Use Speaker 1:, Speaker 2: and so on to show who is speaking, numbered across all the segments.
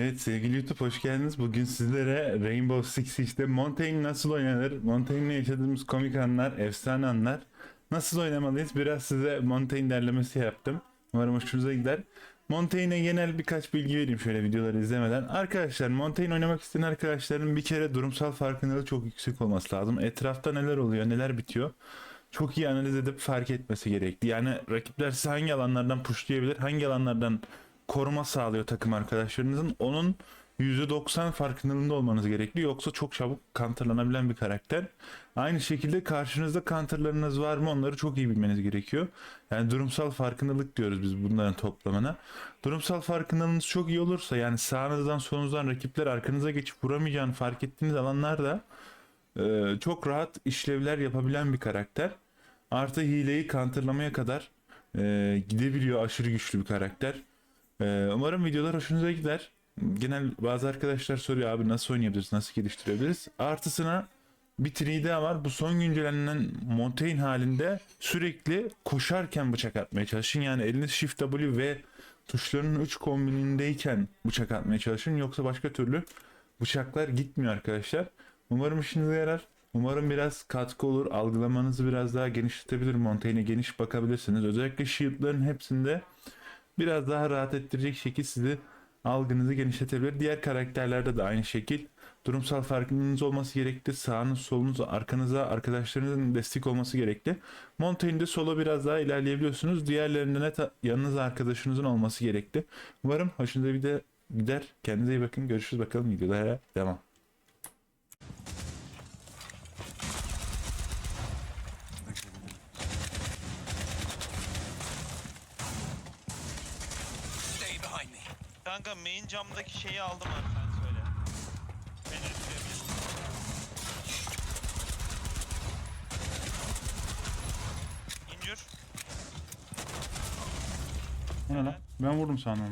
Speaker 1: Evet sevgili YouTube hoş geldiniz. Bugün sizlere Rainbow Six Siege'de Montaigne nasıl oynanır? Montaigne'le yaşadığımız komik anlar, efsane anlar. Nasıl oynamalıyız? Biraz size Montaigne derlemesi yaptım. Umarım hoşunuza gider. Montaigne'e genel birkaç bilgi vereyim şöyle videoları izlemeden. Arkadaşlar Montaigne oynamak isteyen arkadaşların bir kere durumsal farkındalığı çok yüksek olması lazım. Etrafta neler oluyor, neler bitiyor çok iyi analiz edip fark etmesi gerekli. Yani rakipler size hangi alanlardan pushlayabilir, hangi alanlardan koruma sağlıyor takım arkadaşlarınızın onun %90 farkındalığında olmanız gerekli. Yoksa çok çabuk counterlanabilen bir karakter. Aynı şekilde karşınızda counterlarınız var mı onları çok iyi bilmeniz gerekiyor. Yani durumsal farkındalık diyoruz biz bunların toplamına. Durumsal farkındalığınız çok iyi olursa yani sağınızdan solunuzdan rakipler arkanıza geçip vuramayacağını fark ettiğiniz alanlarda ee, çok rahat işlevler yapabilen bir karakter. Artı hileyi counterlamaya kadar e, gidebiliyor aşırı güçlü bir karakter. Ee, umarım videolar hoşunuza gider. Genel bazı arkadaşlar soruyor abi nasıl oynayabiliriz, nasıl geliştirebiliriz. Artısına bir 3D var. Bu son güncellenen Montaigne halinde sürekli koşarken bıçak atmaya çalışın. Yani eliniz Shift W ve tuşlarının 3 kombinindeyken bıçak atmaya çalışın. Yoksa başka türlü bıçaklar gitmiyor arkadaşlar. Umarım işinize yarar. Umarım biraz katkı olur. Algılamanızı biraz daha genişletebilir. Montaigne'e geniş bakabilirsiniz. Özellikle shield'ların hepsinde biraz daha rahat ettirecek şekil sizi algınızı genişletebilir. Diğer karakterlerde de aynı şekil. Durumsal farkınız olması gerekli. Sağınız, solunuz, arkanıza arkadaşlarınızın destek olması gerekli. Montaigne'de solo biraz daha ilerleyebiliyorsunuz. Diğerlerinde net yanınızda arkadaşınızın olması gerekli. Umarım hoşunuza bir de gider. Kendinize iyi bakın. Görüşürüz bakalım videolara devam.
Speaker 2: Stay behind me.
Speaker 3: Kanka main camdaki şeyi aldım abi sen söyle. Ben üstüyorum. İncir.
Speaker 1: O ne lan? Ben vurdum sana onu.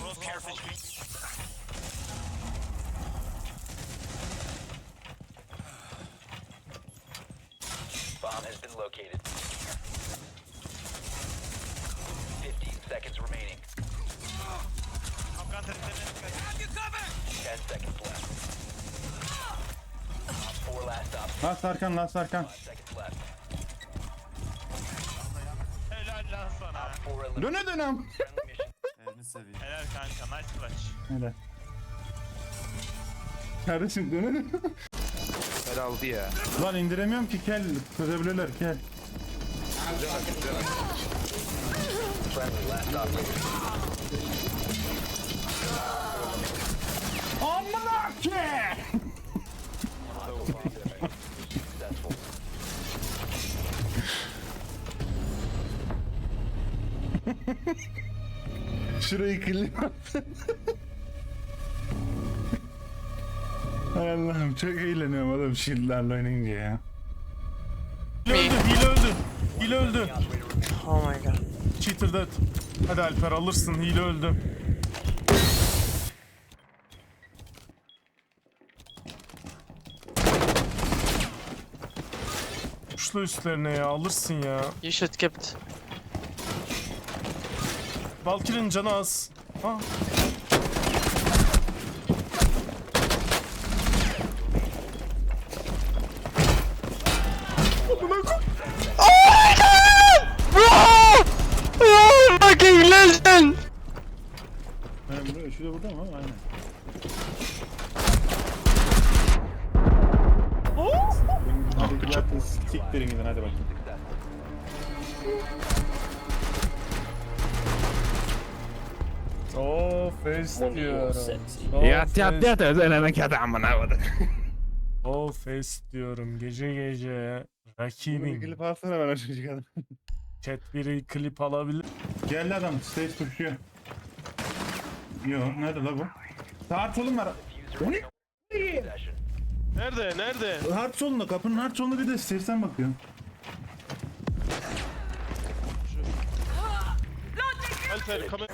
Speaker 3: Cross careful.
Speaker 2: Bomb has been located. 15 seconds remaining.
Speaker 3: Dikkat. Have you covered?
Speaker 2: 10 seconds left. Four last stops.
Speaker 1: Lan Sarkan lan Sarkan.
Speaker 2: Five seconds left.
Speaker 3: Helal lan sana.
Speaker 2: Four eliminated.
Speaker 1: Döne dönem.
Speaker 2: Friendly mission.
Speaker 4: Elini seveyim.
Speaker 3: Helal kanka nice clutch.
Speaker 1: Öyle. Kardeşim döne döne.
Speaker 4: El aldı ya.
Speaker 1: Lan indiremiyorum ki kel. Çözebilirler kel.
Speaker 2: Friendly last operator.
Speaker 1: Şurayı klip Hay Allah'ım çok eğleniyorum oğlum shield'larla oynayınca ya.
Speaker 5: Hile öldü, hile öldü. Hile öldü.
Speaker 6: Oh my god.
Speaker 5: Cheater dead. Hadi Alper alırsın, hile öldü. Kuşla üstlerine ya, alırsın ya.
Speaker 6: You should kept.
Speaker 5: Valkyrie'nin canı az. Ha.
Speaker 6: Fucking legend!
Speaker 1: Ha, burada, şu da burada mı? Aynen. Gidin, siktirin gidin hadi bakayım.
Speaker 5: Oh, face diyorum. Oh,
Speaker 4: Yat yat
Speaker 5: face-
Speaker 4: yat özelemek adamına koyduk.
Speaker 5: Oh, face diyorum. Gece gece rakibin.
Speaker 1: klip alsana bana çocuk adam.
Speaker 5: Chat biri klip alabilir.
Speaker 1: Geldi adam stage tuşluyor. Yo nerede la bu? Hard solun var. O ne?
Speaker 3: Nerede nerede?
Speaker 1: Hard solunda kapının hard solunda bir de stage'den bakıyorum.
Speaker 3: Alper kamera.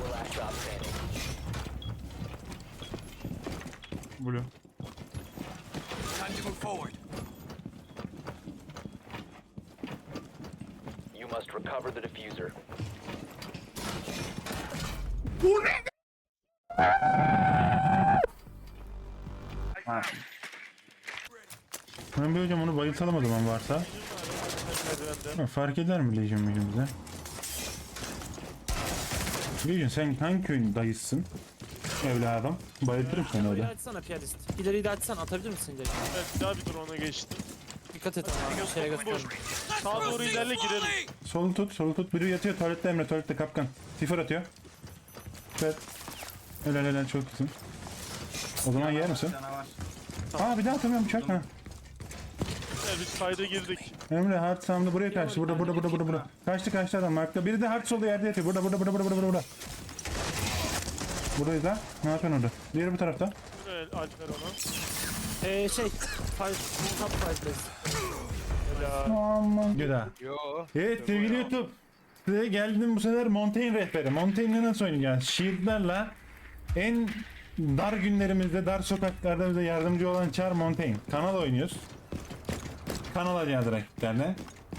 Speaker 2: Four last stop standing.
Speaker 1: Blue.
Speaker 2: Time to move forward. You must recover the diffuser.
Speaker 1: Ben bir hocam onu bayıltalım o zaman varsa. Ha, fark eder mi Legion Legion bize? Legion sen hangi köyün dayısın? Evladım. Bayıltırım seni
Speaker 7: İleri
Speaker 1: orada.
Speaker 7: açsana piyanist. İleri de açsan atabilir misin ileri?
Speaker 5: Evet bir daha bir drone'a geçti.
Speaker 7: Dikkat et ama şeye gösterme.
Speaker 5: Sağa doğru ilerle girelim.
Speaker 1: Solu tut, solu tut. Biri yatıyor tuvalette Emre, tuvalette kapkan. Tifar atıyor. Evet. Helal helal çok iyisin. O zaman yer misin? Aa bir daha atamıyorum bıçak ha.
Speaker 5: Evet, biz kayda girdik.
Speaker 1: Emre hard sound'ı buraya kaçtı. Burada burada burada burada burada. Kaçtı kaçtı adam markta. Biri de hard solda yerde yatıyor. Burada burada burada burada burada burada. Buradayız ha. Ne yapıyorsun orada? Diğeri bu tarafta.
Speaker 5: Evet, Alper.
Speaker 7: Ee şey, five, top five place.
Speaker 1: Aman. Güzel.
Speaker 4: Yo.
Speaker 1: Evet sevgili YouTube. Size geldim bu sefer Montaigne rehberi. Montaigne'le nasıl oynayacağız? Shield'larla en dar günlerimizde, dar sokaklarda bize yardımcı olan Char Montaigne. Kanal oynuyoruz. Kanal alacağız rakiplerle.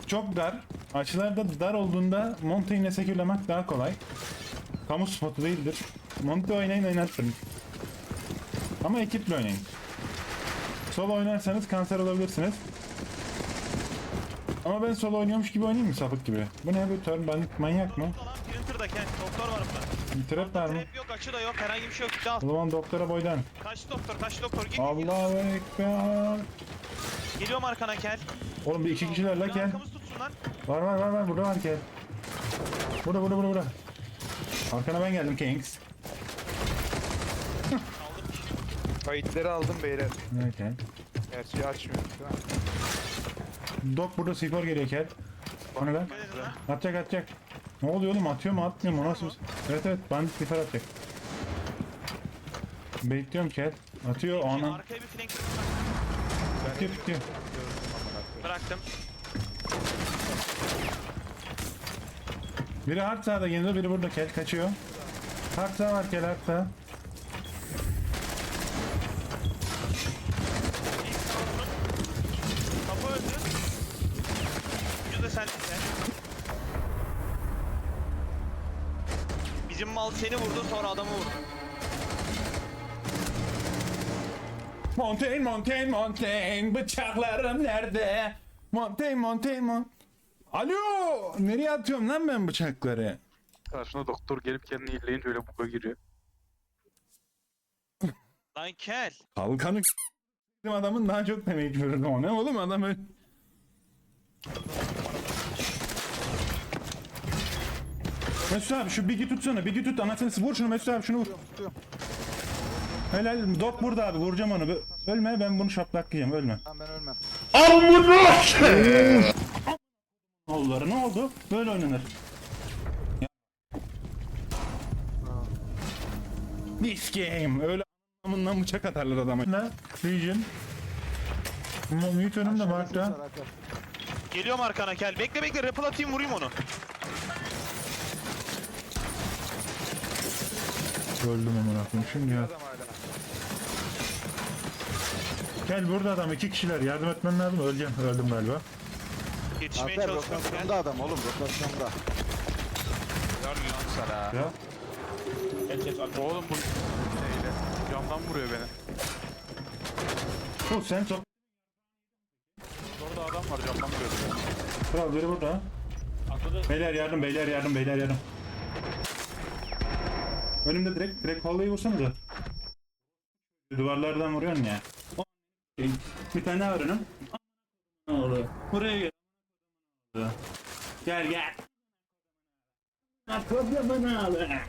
Speaker 1: Çok dar. Açılarda dar olduğunda Montaigne'le sekürlemek daha kolay. Kamu spotu değildir. Monte oynayın oynatın. Ama ekiple oynayın. Solo oynarsanız kanser olabilirsiniz. Ama ben solo oynuyormuş gibi oynayayım mı sapık gibi? Bu ne bu turn ben manyak mı?
Speaker 3: Printer'da Kent. Doktor var burada.
Speaker 1: Trap var mı?
Speaker 3: Trap yok açı da yok herhangi bir şey yok. Git al.
Speaker 1: O zaman doktora boydan.
Speaker 3: Kaç doktor kaç doktor git.
Speaker 1: Allahu Ekber.
Speaker 3: Geliyorum arkana Kel.
Speaker 1: Oğlum bir iki kişiler la
Speaker 3: arkamız tutsun lan.
Speaker 1: Var var var var burada var gel. Burada burada burada burada. Arkana ben geldim Kings.
Speaker 4: Kayıtları aldım beyler.
Speaker 1: Okay.
Speaker 4: Gerçi açmıyorum değil mi?
Speaker 1: Dok burada sifor geliyor kel. Lan. Atacak atacak. Ne oluyor oğlum atıyor mu atmıyor mu nasıl? Evet evet bandit sifor atacak. Bekliyorum kel. Atıyor
Speaker 3: Şimdi
Speaker 1: anan.
Speaker 3: arkaya bir flank bıraktım.
Speaker 1: Biri hard sağda geliyor, biri burada kel kaçıyor. Hard sağ var kel hard sağ.
Speaker 3: Kapı öldü. Sen. Bizim mal seni vurdu sonra adamı vurdu.
Speaker 1: Montaigne, Montaigne, Montaigne, bıçaklarım nerede? Montaigne, Montaigne, Mon... Alo! Nereye atıyorum lan ben bıçakları?
Speaker 4: Karşına doktor gelip kendini iyileyince öyle buga giriyor.
Speaker 3: Lan Kel.
Speaker 1: Kalkanı adamın daha çok demek verirdim o ne oğlum adam öyle. Mesut abi şu bigi tutsana bigi tut anasını s- vur şunu Mesut abi şunu vur. Helal dok burada abi vuracağım onu Bö- ölme ben bunu şaplaklayacağım ölme.
Speaker 4: Tamam ben ölmem.
Speaker 1: Oğulları ne oldu? Böyle oynanır. This game. Öyle anlamından bıçak atarlar adama. Ne? Legion. Mute önümde Mark'ta.
Speaker 3: Geliyorum arkana Kel. Bekle bekle rappel atayım vurayım onu.
Speaker 1: Öldüm amına koyayım şimdi ya.
Speaker 4: Adam hala.
Speaker 1: Gel burada adam iki kişiler yardım etmen lazım öleceğim öldüm galiba.
Speaker 3: Yetişmeye
Speaker 8: Alper
Speaker 3: çalışıyorum
Speaker 8: rotasyonda adam oğlum rotasyonda.
Speaker 4: Lan sana.
Speaker 1: Ya.
Speaker 4: Oğlum bu neyle? Camdan vuruyor beni.
Speaker 1: Bu sen çok
Speaker 4: Orada adam var camdan vuruyor beni.
Speaker 1: kral biri burada. Beyler yardım beyler yardım beyler yardım. Önümde direkt direkt kollayı vursanıza. Duvarlardan vuruyorsun ya. Bir tane daha var önüm. Buraya gel. Gel gel. Akıllı abi.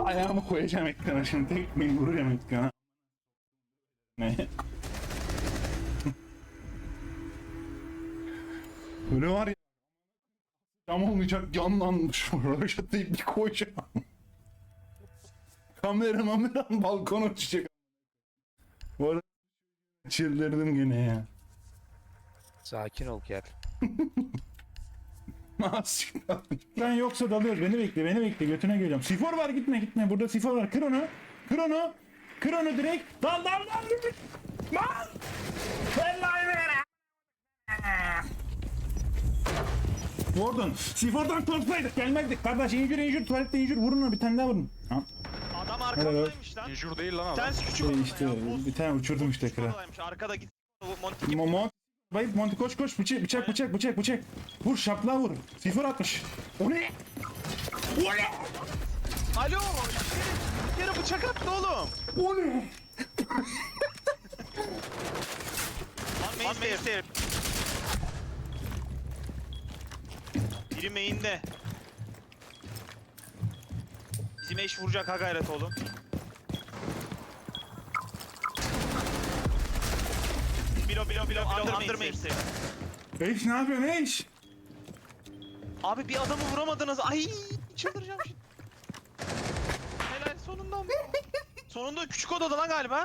Speaker 1: Ayağımı koyacağım ekrana şimdi tek bir vuracağım ekrana. Ne? Böyle var ya. Cam olmayacak canlanmış. Röşatayı bir koyacağım. Kamera mameram balkona uçacak. Bu arada çıldırdım gene ya.
Speaker 4: Sakin ol gel.
Speaker 1: Ben yoksa dalıyoruz. Beni bekle, beni bekle. Götüne geliyorum. Sifor var gitme gitme. Burada sifor var. Kır onu. Kır onu. Kır onu direkt. Dal dal dal. Dal. Vallahi ver. Vurdun. Sifordan korksaydık gelmezdik. Kardeş injür injür tuvalette injür vurun onu bir tane daha vurun. Ha,
Speaker 3: arkamdaymış lan.
Speaker 4: Injure değil lan adam.
Speaker 3: tanesi küçük
Speaker 1: şey
Speaker 3: odada
Speaker 1: işte
Speaker 3: ya. Buz
Speaker 1: bir tane uçurdum işte
Speaker 3: küçük
Speaker 1: kral.
Speaker 3: odadaymış. Arkada git. Monty gibi.
Speaker 1: Momo. Bayıp Monty koş koş bıçak bıçak bıçak bıçak bıçak. Vur şaplığa vur. Sifor atmış. O ne? O ne?
Speaker 3: Alo. Bir kere bıçak attı oğlum.
Speaker 1: O ne?
Speaker 3: Lan main stairs. Biri main'de. Eş vuracak ha gayret oğlum. Bilo bilo bilo bilo main stairs.
Speaker 1: Eş ne yapıyorsun eş?
Speaker 3: Abi bir adamı vuramadınız. Ay çıldıracağım şimdi. Helal sonunda. sonunda küçük odada lan galiba.